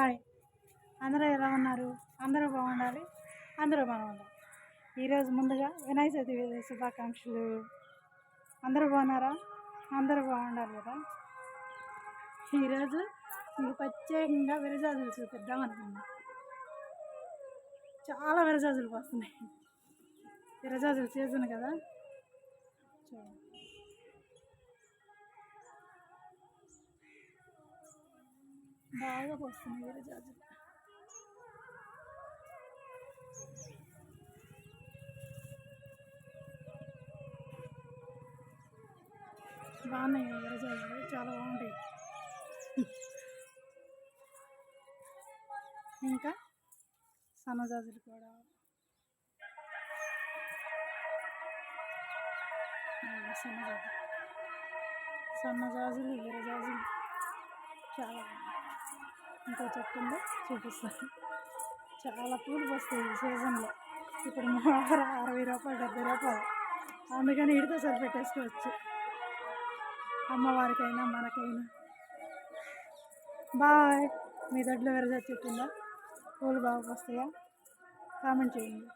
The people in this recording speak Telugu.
హాయ్. అందరూ ఎలా ఉన్నారు? అందరూ బాగుండాలి. అందరూ బాగుండాలి. ఈరోజు ముందుగా వినాయక చవితి శుభాకాంక్షలు. అందరూ బాగున్నారా? అందరూ బాగుండాలి కదా? ఈరోజు మీకు ప్రత్యేకంగా విరజాజులు చూపిద్దాం అనుకున్నా. చాలా విరజాజులు వస్తున్నాయి. విరజాజుల సీజన్ కదా. చూడండి బాగా వస్తున్నాయి విరజాజులు బాగున్నాయి విరజాజులు చాలా బాగుంటాయి. ఇంకా సన్నజాజులు కూడా. ఇదిగో సన్నజాజులు సన్నజాజులు విరజాజులు చాలా ఇంకో చెట్టు ఉందో చూపిస్తాను. చాలా పూలు వస్తాయి ఈ సీజన్లో. ఇప్పుడు మూడు అరవై రూపాయలు డెబ్బై రూపాయలు. అందుకని ఇడితే సరిపెట్టేసుకోవచ్చు. అమ్మవారికైనా మనకైనా. బాయ్. మీ దొడ్లో వెరజ చెట్టు పూలు బాగా వస్తాయా కామెంట్ చేయండి.